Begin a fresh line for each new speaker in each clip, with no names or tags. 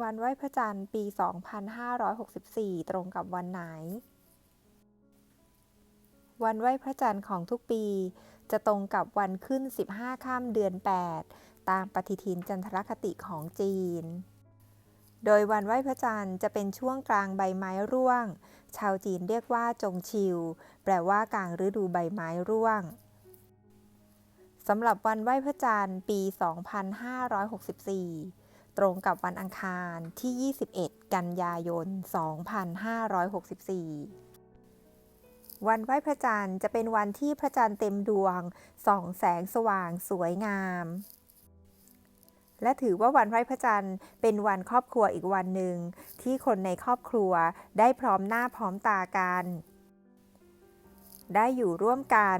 วันไหว้พระจันทร์ปี 2564 ตรงกับวันไหน วันไหว้พระจันทร์ของทุกปี จะตรงกับวันขึ้น 15ค่ำเดือน 8 ตามปฏิทินจันทรคติของจีน โดยวันไหว้พระจันทร์จะเป็นช่วงกลางใบไม้ร่วง ชาวจีนเรียกว่าจงชิว แปลว่ากลางฤดูใบไม้ร่วงสำหรับวันไหว้พระจันทร์ปี 2564 ตรงกับวันอังคารที่ 21 กันยายน 2564 วันไหว้พระจันทร์จะเป็นวันที่พระจันทร์เต็มดวงส่องแสงสว่างสวยงาม และถือว่าวันไหว้พระจันทร์เป็นวันครอบครัวอีกวันหนึ่ง ที่คนในครอบครัวได้พร้อมหน้าพร้อมตากัน ได้อยู่ร่วมกัน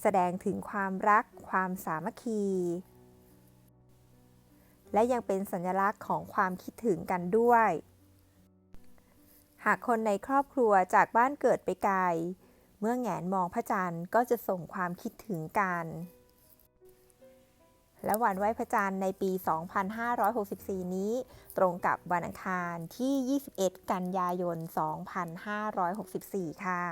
แสดงถึงความรักความสามัคคี และยังเป็นสัญลักษณ์ของความคิดถึงกันด้วย หากคนในครอบครัวจากบ้านเกิดไปไกล เมื่อแงนมองพระจันทร์ก็จะส่งความคิดถึงกัน และวันไหว้พระจันทร์ในปี 2564 นี้ ตรงกับวันอังคารที่ 21 กันยายน 2564 ค่ะ